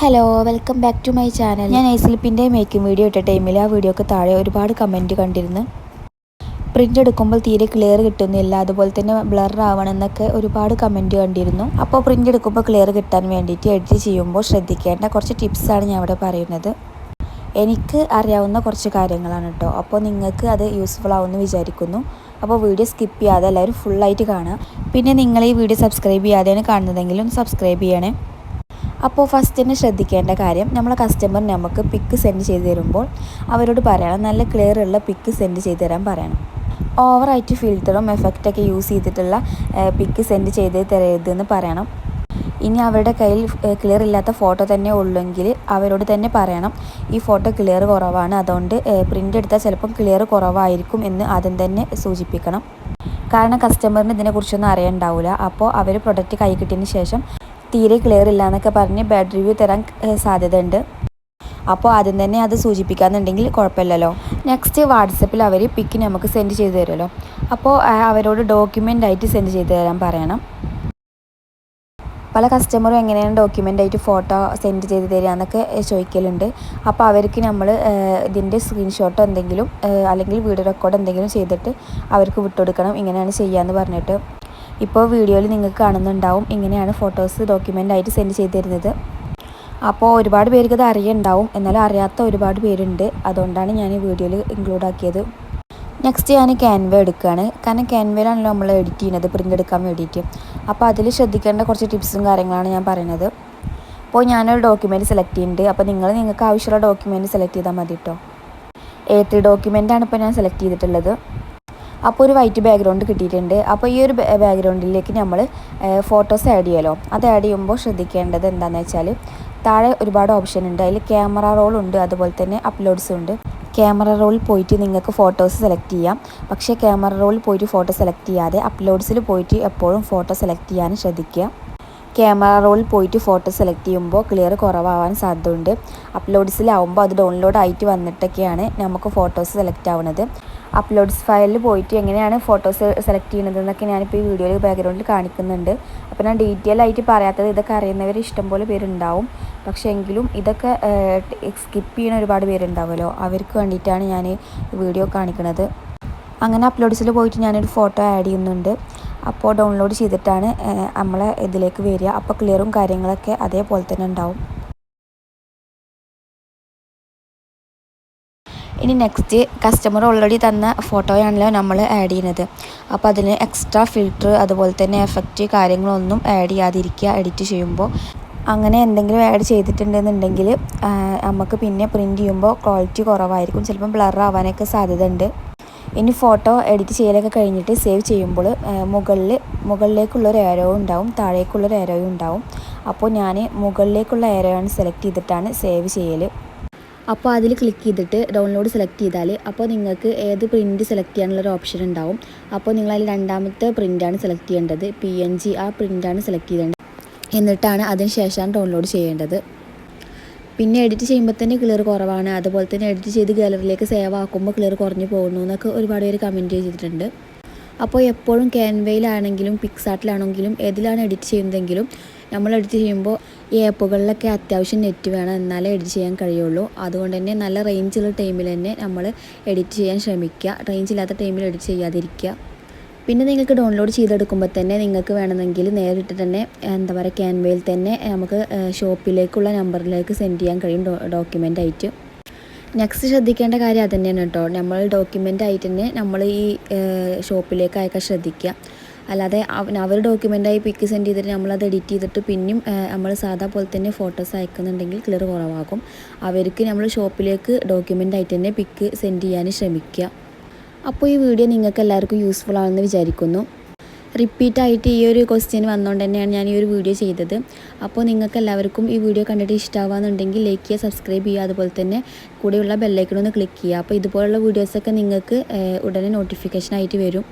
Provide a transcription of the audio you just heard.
Hello welcome back to my channel ഞാൻ ഐസ്ലിപ്പിന്റെ making video ഇട്ട ടൈമിൽ ആ വീഡിയോക്ക് താഴെ ഒരുപാട് കമന്റ് കണ്ടിരുന്നു. പ്രിന്റ് എടുക്കുമ്പോൾ തീരെ ക്ലിയർ കിട്ടുന്നില്ല അതുപോലെ തന്നെ ബ്ലർ ആവണം എന്നൊക്കെ ഒരുപാട് കമന്റ് കണ്ടിരുന്നു. അപ്പോൾ പ്രിന്റ് എടുക്കുമ്പോൾ ക്ലിയർ കിട്ടാൻ വേണ്ടിയിട്ട് എഡിറ്റ് ചെയ്യുമ്പോൾ ശ്രദ്ധിക്കേണ്ട കുറച്ച് ടിപ്സാണ് ഞാൻ ഇവിടെ പറയുന്നത്. എനിക്ക് അറിയാവുന്ന കുറച്ച് കാര്യങ്ങളാണ് കേട്ടോ അപ്പോൾ നിങ്ങൾക്ക് അത് യൂസ്ഫുൾ ആവുമെന്ന് വിചാരിക്കുന്നു. അപ്പോൾ വീഡിയോ സ്കിപ്പ് ചെയ്യാതെ എല്ലാവരും ഫുള്ളായിട്ട് കാണാം. പിന്നെ നിങ്ങൾ ഈ വീഡിയോ സബ്സ്ക്രൈബ് ചെയ്യാതെയാണ് കാണുന്നതെങ്കിലും സബ്സ്ക്രൈബ് ചെയ്യണേ. അപ്പോൾ ഫസ്റ്റ് തന്നെ ശ്രദ്ധിക്കേണ്ട കാര്യം നമ്മളെ കസ്റ്റമർ നമുക്ക് പിക്ക് സെൻഡ് ചെയ്ത് തരുമ്പോൾ അവരോട് പറയണം. നല്ല ക്ലിയർ ഉള്ള പിക്ക് സെൻഡ് ചെയ്ത് തരാൻ പറയണം. ഓവറായിട്ട് ഫിൽറ്ററും എഫക്റ്റൊക്കെ യൂസ് ചെയ്തിട്ടുള്ള പിക്ക് സെൻഡ് ചെയ്ത് തരരുതെന്ന് പറയണം. ഇനി അവരുടെ കയ്യിൽ ക്ലിയർ ഇല്ലാത്ത ഫോട്ടോ തന്നെ ഉള്ളെങ്കിൽ അവരോട് തന്നെ പറയണം. ഈ ഫോട്ടോ ക്ലിയർ കുറവാണ്. അതുകൊണ്ട് പ്രിന്റ് എടുത്താൽ ചിലപ്പം ക്ലിയർ കുറവായിരിക്കും എന്ന് ആദ്യം തന്നെ സൂചിപ്പിക്കണം. കാരണം കസ്റ്റമറിന് ഇതിനെക്കുറിച്ചൊന്നും അറിയണ്ടാവില്ല അപ്പോൾ അവർ പ്രൊഡക്റ്റ് കൈ കിട്ടിയതിന് ശേഷം തീരെ ക്ലിയർ ഇല്ല എന്നൊക്കെ പറഞ്ഞ് ബാഡ് റിവ്യൂ തരാൻ സാധ്യതയുണ്ട്. അപ്പോൾ ആദ്യം തന്നെ അത് സൂചിപ്പിക്കാന്നുണ്ടെങ്കിൽ കുഴപ്പമില്ലല്ലോ. നെക്സ്റ്റ് വാട്സപ്പിൽ അവർ പിക്ക് നമുക്ക് സെൻഡ് ചെയ്ത് തരുമല്ലോ. അപ്പോൾ അവരോട് ഡോക്യുമെന്റ് ആയിട്ട് സെൻഡ് ചെയ്ത് തരാൻ പറയണം. പല കസ്റ്റമറും എങ്ങനെയാണ് ഡോക്യുമെന്റ് ആയിട്ട് ഫോട്ടോ സെൻഡ് ചെയ്ത് തരിക എന്നൊക്കെ ചോദിക്കലുണ്ട്. അപ്പോൾ അവർക്ക് നമ്മൾ ഇതിന്റെ സ്ക്രീൻഷോട്ടോ എന്തെങ്കിലും അല്ലെങ്കിൽ വീഡിയോ റെക്കോർഡ് എന്തെങ്കിലും ചെയ്തിട്ട് അവർക്ക് വിട്ടുകൊടുക്കണം. ഇങ്ങനെയാണ് ചെയ്യാമെന്ന് പറഞ്ഞിട്ട്. ഇപ്പോൾ വീഡിയോയിൽ നിങ്ങൾക്ക് കാണുന്നുണ്ടാവും. ഇങ്ങനെയാണ് ഫോട്ടോസ് ഡോക്യുമെന്റ് ആയിട്ട് സെൻഡ് ചെയ്ത് തരുന്നത്. അപ്പോൾ ഒരുപാട് പേർക്ക് ഇത് അറിയുണ്ടാവും. എന്നാലും അറിയാത്ത ഒരുപാട് പേരുണ്ട്. അതുകൊണ്ടാണ് ഞാൻ ഈ വീഡിയോയിൽ ഇൻക്ലൂഡ് ആക്കിയത്. നെക്സ്റ്റ് ഞാൻ ക്യാൻവ എടുക്കുകയാണ്. കാരണം ക്യാൻവയിലാണല്ലോ നമ്മൾ എഡിറ്റ് ചെയ്യുന്നത് പ്രിന്റ് എടുക്കാൻ വേണ്ടിയിട്ട്. അപ്പോൾ അതിൽ ശ്രദ്ധിക്കേണ്ട കുറച്ച് ടിപ്സും കാര്യങ്ങളാണ് ഞാൻ പറയുന്നത്. അപ്പോൾ ഞാനൊരു ഡോക്യുമെന്റ് സെലക്ട് ചെയ്യുന്നുണ്ട്. അപ്പോൾ നിങ്ങൾ നിങ്ങൾക്ക് ആവശ്യമുള്ള ഡോക്യുമെന്റ് സെലക്ട് ചെയ്താൽ മതി കേട്ടോ. ത്രീ ഡോക്യുമെന്റാണ് ഇപ്പോൾ ഞാൻ സെലക്ട് ചെയ്തിട്ടുള്ളത്. അപ്പോൾ ഒരു വൈറ്റ് ബാക്ക്ഗ്രൗണ്ട് കിട്ടിയിട്ടുണ്ട്. അപ്പോൾ ഈ ഒരു ബാക്ക്ഗ്രൗണ്ടിലേക്ക് നമ്മൾ ഫോട്ടോസ് ആഡ് ചെയ്യാമല്ലോ അത് ആഡ് ചെയ്യുമ്പോൾ ശ്രദ്ധിക്കേണ്ടത് എന്താണെന്ന് വെച്ചാൽ താഴെ ഒരുപാട് ഓപ്ഷൻ ഉണ്ട്. അതിൽ ക്യാമറ റോൾ ഉണ്ട് അതുപോലെ തന്നെ അപ്ലോഡ്സും ഉണ്ട്. ക്യാമറ റോളിൽ പോയിട്ട് നിങ്ങൾക്ക് ഫോട്ടോസ് സെലക്ട് ചെയ്യാം. പക്ഷേ ക്യാമറ റോളിൽ പോയിട്ട് ഫോട്ടോ സെലക്ട് ചെയ്യാതെ അപ്ലോഡ്സിൽ പോയിട്ട് എപ്പോഴും ഫോട്ടോ സെലക്ട് ചെയ്യാൻ ശ്രദ്ധിക്കുക. ക്യാമറ റോളിൽ പോയിട്ട് ഫോട്ടോ സെലക്ട് ചെയ്യുമ്പോൾ ക്ലിയർ കുറവാകാൻ സാധ്യതയുണ്ട്. അപ്ലോഡ്സിലാവുമ്പോൾ അത് ഡൗൺലോഡ് ആയിട്ട് വന്നിട്ടൊക്കെയാണ് നമുക്ക് ഫോട്ടോസ് സെലക്ട് ആവുന്നത്. അപ്ലോഡ്സ് ഫയലിൽ പോയിട്ട് എങ്ങനെയാണ് ഫോട്ടോസ് സെലക്ട് ചെയ്യുന്നതെന്നൊക്കെ ഞാനിപ്പോൾ ഈ വീഡിയോയിൽ ബാക്ക്ഗ്രൗണ്ടിൽ കാണിക്കുന്നുണ്ട്. അപ്പോൾ ഞാൻ ഡീറ്റെയിൽ ആയിട്ട് പറയാത്തത് ഇതൊക്കെ അറിയുന്നവർ ഇഷ്ടംപോലെ പേരുണ്ടാവും. പക്ഷേ എങ്കിലും ഇതൊക്കെ സ്കിപ്പ് ചെയ്യുന്ന ഒരുപാട് പേരുണ്ടാവുമല്ലോ അവർക്ക് വേണ്ടിയിട്ടാണ് ഞാൻ വീഡിയോ കാണിക്കുന്നത് അങ്ങനെ അപ്ലോഡ്സിൽ പോയിട്ട് ഞാനൊരു ഫോട്ടോ ആഡ് ചെയ്യുന്നുണ്ട്. അപ്പോൾ ഡൗൺലോഡ് ചെയ്തിട്ടാണ് നമ്മളെ ഇതിലേക്ക് വരിക. അപ്പോൾ ക്ലിയറും കാര്യങ്ങളൊക്കെ അതേപോലെ തന്നെ ഉണ്ടാവും. ഇനി നെക്സ്റ്റ് കസ്റ്റമർ ഓൾറെഡി തന്ന ഫോട്ടോയാണല്ലോ നമ്മൾ ആഡ് ചെയ്യുന്നത്. അപ്പോൾ അതിന് എക്സ്ട്രാ ഫിൽറ്റർ അതുപോലെ തന്നെ എഫക്റ്റ് കാര്യങ്ങളൊന്നും ആഡ് ചെയ്യാതിരിക്കുക എഡിറ്റ് ചെയ്യുമ്പോൾ അങ്ങനെ എന്തെങ്കിലും ആഡ് ചെയ്തിട്ടുണ്ടെന്നുണ്ടെങ്കിൽ നമുക്ക് പിന്നെ പ്രിന്റ് ചെയ്യുമ്പോൾ ക്വാളിറ്റി കുറവായിരിക്കും. ചിലപ്പം ബ്ലർ ആവാനൊക്കെ സാധ്യത ഉണ്ട് ഇനി ഫോട്ടോ എഡിറ്റ് ചെയ്യലൊക്കെ കഴിഞ്ഞിട്ട് സേവ് ചെയ്യുമ്പോൾ മുകളിൽ മുകളിലേക്കുള്ളൊരു ഏരോ ഉണ്ടാവും താഴേക്കുള്ളൊരു ഏരോയും ഉണ്ടാവും. അപ്പോൾ ഞാൻ മുകളിലേക്കുള്ള ഏരോയാണ് സെലക്ട് ചെയ്തിട്ടാണ് സേവ് ചെയ്യൽ അപ്പോൾ അതിൽ ക്ലിക്ക് ചെയ്തിട്ട് ഡൗൺലോഡ് സെലക്ട് ചെയ്താൽ അപ്പോൾ നിങ്ങൾക്ക് ഏത് പ്രിന്റ് സെലക്ട് ചെയ്യാനുള്ളൊരു ഓപ്ഷൻ ഉണ്ടാവും. അപ്പോൾ നിങ്ങൾ അതിൽ രണ്ടാമത്തെ പ്രിന്റാണ് സെലക്ട് ചെയ്യേണ്ടത്. പി എൻ ജി ആ പ്രിന്റാണ് സെലക്ട് ചെയ്യേണ്ടത് എന്നിട്ടാണ് അതിന് ശേഷമാണ് ഡൗൺലോഡ് ചെയ്യേണ്ടത്. പിന്നെ എഡിറ്റ് ചെയ്യുമ്പോൾ തന്നെ ക്ലിയർ കുറവാണ്. അതുപോലെ തന്നെ എഡിറ്റ് ചെയ്ത് ഗാലറിയിലേക്ക് സേവ് ആക്കുമ്പോൾ ക്ലിയർ കുറഞ്ഞു പോകുന്നു എന്നൊക്കെ ഒരുപാട് പേര് കമന്റ് ചെയ്തിട്ടുണ്ട്. അപ്പോൾ എപ്പോഴും ക്യാൻവയിലാണെങ്കിലും പിക്സാർട്ടിലാണെങ്കിലും ഏതിലാണ് എഡിറ്റ് ചെയ്യുന്നതെങ്കിലും നമ്മൾ എഡിറ്റ് ചെയ്യുമ്പോൾ ഈ ആപ്പുകളിലൊക്കെ അത്യാവശ്യം നെറ്റ് വേണം എന്നാലേ എഡിറ്റ് ചെയ്യാൻ കഴിയുള്ളൂ. അതുകൊണ്ട് തന്നെ നല്ല റേഞ്ചുള്ള ടൈമിൽ തന്നെ നമ്മൾ എഡിറ്റ് ചെയ്യാൻ ശ്രമിക്കുക. റേഞ്ച് ഇല്ലാത്ത ടൈമിൽ എഡിറ്റ് ചെയ്യാതിരിക്കുക. പിന്നെ നിങ്ങൾക്ക് ഡൗൺലോഡ് ചെയ്തെടുക്കുമ്പോൾ തന്നെ നിങ്ങൾക്ക് വേണമെങ്കിൽ നേരിട്ട് തന്നെ എന്താ പറയുക ക്യാൻവയിൽ തന്നെ നമുക്ക് ഷോപ്പിലേക്കുള്ള നമ്പറിലേക്ക് സെൻഡ് ചെയ്യാൻ കഴിയും ഡോക്യുമെന്റ് ആയിട്ട്. നെക്സ്റ്റ് ശ്രദ്ധിക്കേണ്ട കാര്യം അത് തന്നെയാണ് കേട്ടോ. നമ്മൾ ഡോക്യുമെന്റ് ആയിട്ട് തന്നെ നമ്മൾ ഈ ഷോപ്പിലേക്ക് അയക്കാൻ ശ്രദ്ധിക്കുക. അല്ലാതെ അവർ ഡോക്യുമെന്റായി പിക്ക് സെൻഡ് ചെയ്തിട്ട് നമ്മളത് എഡിറ്റ് ചെയ്തിട്ട് പിന്നെയും നമ്മൾ സാധാ പോലെ തന്നെ ഫോട്ടോസ് അയക്കുന്നുണ്ടെങ്കിൽ ക്ലിയർ കുറവാകും. അവർക്ക് നമ്മൾ ഷോപ്പിലേക്ക് ഡോക്യുമെന്റ് ആയിട്ട് തന്നെ പിക്ക് സെൻഡ് ചെയ്യാൻ ശ്രമിക്കുക. അപ്പോൾ ഈ വീഡിയോ നിങ്ങൾക്ക് എല്ലാവർക്കും യൂസ്ഫുൾ ആണെന്ന് വിചാരിക്കുന്നു. റിപ്പീറ്റായിട്ട് ഈ ഒരു ക്വസ്റ്റ്യൻ വന്നുകൊണ്ട് തന്നെയാണ് ഞാൻ ഈ ഒരു വീഡിയോ ചെയ്തത്. അപ്പോൾ നിങ്ങൾക്ക് എല്ലാവർക്കും ഈ വീഡിയോ കണ്ടിട്ട് ഇഷ്ടമാകുന്നുണ്ടെങ്കിൽ ലൈക്ക് ചെയ്യുക സബ്സ്ക്രൈബ് ചെയ്യുക അതുപോലെ തന്നെ കൂടെയുള്ള ബെല്ലൈക്കണൊന്ന് ക്ലിക്ക് ചെയ്യുക. അപ്പോൾ ഇതുപോലുള്ള വീഡിയോസൊക്കെ നിങ്ങൾക്ക് ഉടനെ നോട്ടിഫിക്കേഷൻ ആയിട്ട് വരും.